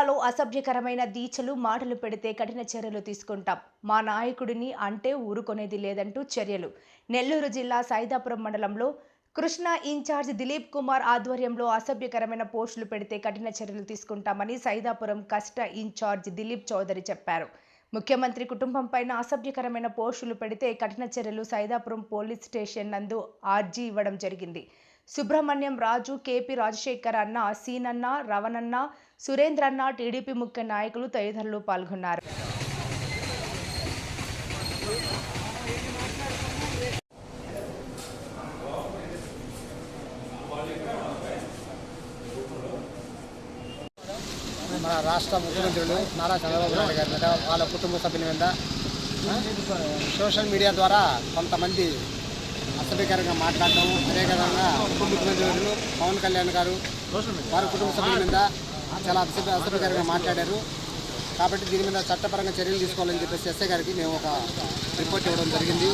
మీడియాలో అసభ్యకరమైన దీచలు మాటలు పెడితే కఠిన చర్యలు తీసుకుంటాం. మా నాయకుడిని అంటే ఊరుకొనేది లేదంటూ చర్యలు. నెల్లూరు జిల్లా సైదాపురం మండలంలో కృష్ణ ఇన్ఛార్జ్ దిలీప్ కుమార్ ఆధ్వర్యంలో అసభ్యకరమైన పోస్టులు పెడితే కఠిన చర్యలు తీసుకుంటామని సైదాపురం కష్ట ఇన్ఛార్జ్ దిలీప్ చౌదరి చెప్పారు. ముఖ్యమంత్రి కుటుంబం పైన అసభ్యకరమైన పోస్టులు పెడితే కఠిన చర్యలు సైదాపురం పోలీస్ స్టేషన్ నందు ఆర్జీ ఇవ్వడం జరిగింది. సుబ్రహ్మణ్యం రాజు కేపీ రాజశేఖర్ అన్న సీనన్న రవణన్న సురేంద్రన్న టీడీపీ ముఖ్య నాయకులు తదితరులు పాల్గొన్నారు. మన రాష్ట్ర ముఖ్యమంత్రులు నారా చంద్రబాబు నాయుడు గారి మీద వాళ్ళ కుటుంబ సభ్యుల మీద సోషల్ మీడియా ద్వారా కొంతమంది అసభ్యకరంగా మాట్లాడటం. అదేవిధంగా ఉప ముఖ్యమంత్రి పవన్ కళ్యాణ్ గారు వారి కుటుంబ సభ్యుల మీద చాలా అసభ్య అసభ్యకరంగా మాట్లాడారు. కాబట్టి దీని మీద చట్టపరంగా చర్యలు తీసుకోవాలని చెప్పేసి ఎస్ఐ గారికి మేము ఒక రిపోర్ట్ ఇవ్వడం జరిగింది.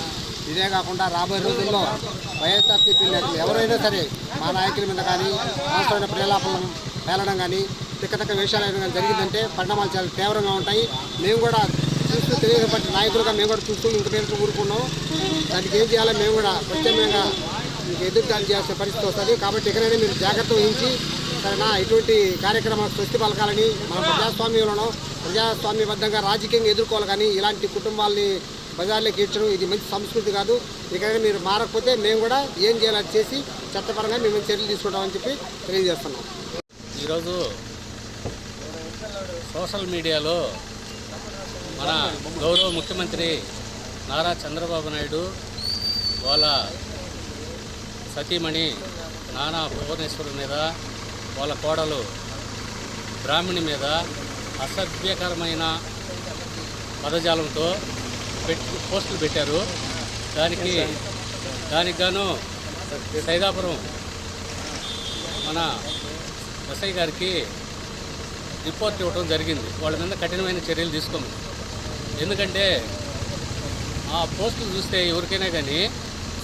ఇదే కాకుండా రాబోయే రోజుల్లో వైఎస్ఆర్సీపీ నేతలు ఎవరైనా సరే మా నాయకుల మీద కానీ అవసరమైన ప్రేలాపలను పేలడం కానీ తిక్కతక్క వేషాలు వేయడం కానీ జరిగిందంటే పరిణామాలు చాలా తీవ్రంగా ఉంటాయి. మేము కూడా చూస్తూ తెలియబట్టి నాయకులుగా మేము కూడా చూస్తూ ఇంక మీద ఊరుకున్నాం. దానికి ఏం చేయాలో మేము కూడా ప్రత్యేకంగా మీకు ఎదురుదాడి చేయాల్సిన పరిస్థితి వస్తుంది. కాబట్టి ఇక్కడైనా మీరు జాగ్రత్త వహించి సరేనా ఇటువంటి కార్యక్రమాలు స్వస్తి పలకాలని మన ప్రజాస్వామ్యంలో ప్రజాస్వామ్యబద్ధంగా రాజకీయంగా ఎదుర్కోవాలి కానీ ఇలాంటి కుటుంబాలని బజార్లోకి ఇచ్చడం ఇది మంచి సంస్కృతి కాదు. ఇకైనా మీరు మారకపోతే మేము కూడా ఏం చేయాలని చేసి చట్టపరంగా మేము చర్యలు తీసుకుంటామని చెప్పి తెలియజేస్తున్నాం. ఈరోజు సోషల్ మీడియాలో మన గౌరవ ముఖ్యమంత్రి నారా చంద్రబాబు నాయుడు వాళ్ళ సతీమణి నానా భువనేశ్వరు మీద వాళ్ళ కోడలు బ్రాహ్మణి మీద అసభ్యకరమైన పదజాలంతో పెట్టి పోస్టులు పెట్టారు. దానికి దానికి గాను సైదాపురం మన ఎస్ఐ గారికి రిపోర్ట్ ఇవ్వడం జరిగింది. వాళ్ళ మీద కఠినమైన చర్యలు తీసుకోమని. ఎందుకంటే ఆ పోస్టులు చూస్తే ఎవరికైనా కానీ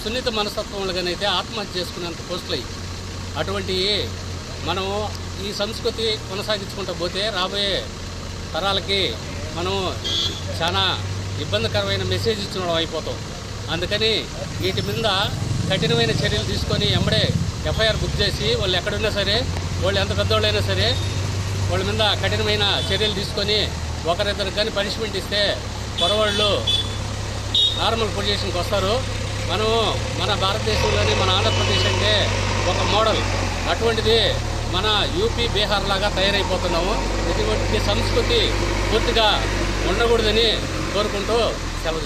సున్నిత మనస్తత్వంలో కానీ అయితే ఆత్మహత్య చేసుకునేంత పోస్టులు అయ్యి. అటువంటివి మనం ఈ సంస్కృతి కొనసాగించుకుంటూ పోతే రాబోయే తరాలకి మనం చాలా ఇబ్బందికరమైన మెసేజ్ ఇచ్చిన అయిపోతాం. అందుకని వీటి మీద కఠినమైన చర్యలు తీసుకొని ఎంబడే ఎఫ్ఐఆర్ బుక్ చేసి వాళ్ళు ఎక్కడున్నా సరే వాళ్ళు ఎంత పెద్దవాళ్ళైనా సరే వాళ్ళ మీద కఠినమైన చర్యలు తీసుకొని ఒకరిద్దరికి కానీ పనిష్మెంట్ ఇస్తే పొరవాళ్ళు నార్మల్ పొజిషన్కి వస్తారు. మనము మన భారతదేశంలోని మన ఆంధ్రప్రదేశ్ అంటే ఒక మోడల్. అటువంటిది మన యూపీ బీహార్ లాగా తయారైపోతున్నాము. ఇటువంటి సంస్కృతి పూర్తిగా ఉండకూడదని కోరుకుంటూ సెలవు